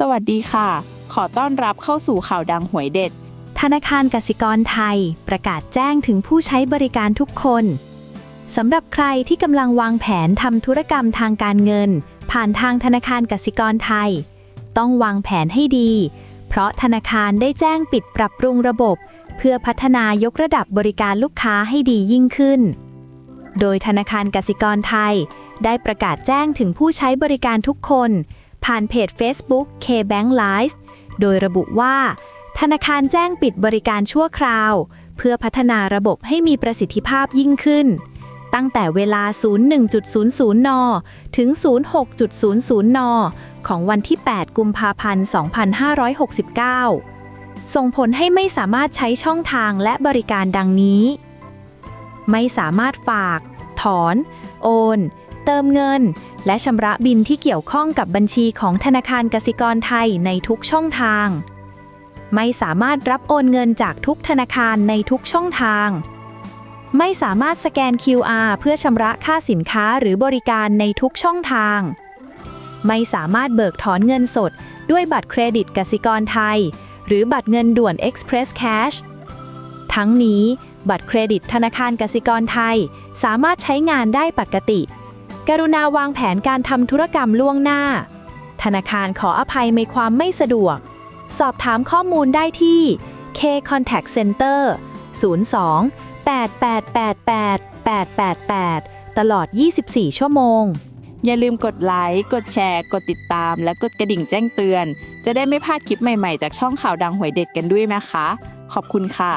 สวัสดีค่ะ ขอต้อนรับเข้าสู่ข่าวดังหวยเด็ด ธนาคารกสิกรไทย ประกาศแจ้งถึงผู้ใช้บริการทุกคนสำหรับใครที่กำลังวางแผนทำธุรกรรมทางการเงิน ผ่านทางธนาคารกสิกรไทย ต้องวางแผนให้ดี เพราะธนาคารได้แจ้งปิดปรับปรุงระบบ เพื่อพัฒนายกระดับบริการลูกค้าให้ดียิ่งขึ้น โดยธนาคารกสิกรไทย ได้ประกาศแจ้งถึงผู้ใช้บริการทุกคน ผ่านเพจ Facebook KBank Live โดยระบุว่า ธนาคารแจ้งปิดบริการชั่วคราว เพื่อพัฒนาระบบให้มีประสิทธิภาพยิ่งขึ้น ตั้งแต่เวลา 01.00 น ถึง 06.00 น ของวันที่ 8 กุมภาพันธ์ 2569 ส่งผลให้ไม่สามารถใช้ช่องทางและบริการดังนี้ ไม่สามารถฝาก ถอน โอน เติมเงิน และชำระบินที่เกี่ยวข้องกับบัญชีของธนาคารกสิกรไทยในทุกช่องทาง ไม่สามารถรับโอนเงินจากทุกธนาคารในทุกช่องทาง ไม่สามารถสแกน QR เพื่อชำระค่าสินค้าหรือบริการในทุกช่องทาง ไม่สามารถเบิกถอนเงินสด ด้วยบัตรเครดิตกสิกรไทย หรือบัตรเงินด่วน Express Cash ทั้งนี้บัตรเครดิตธนาคารกสิกรไทย สามารถใช้งานได้ปกติ กรุณาวางแผนการทำธุรกรรมล่วงหน้า ธนาคารขออภัยในความไม่สะดวก สอบถามข้อมูลได้ที่ K Contact Center 02 8888 888 ตลอด 24 ชั่วโมง อย่าลืมกดไลค์ กดแชร์ กดติดตาม และกดกระดิ่งแจ้งเตือน จะได้ไม่พลาดคลิปใหม่ๆ จากช่องข่าวดังหวยเด็ดกันด้วยนะคะ ขอบคุณค่ะ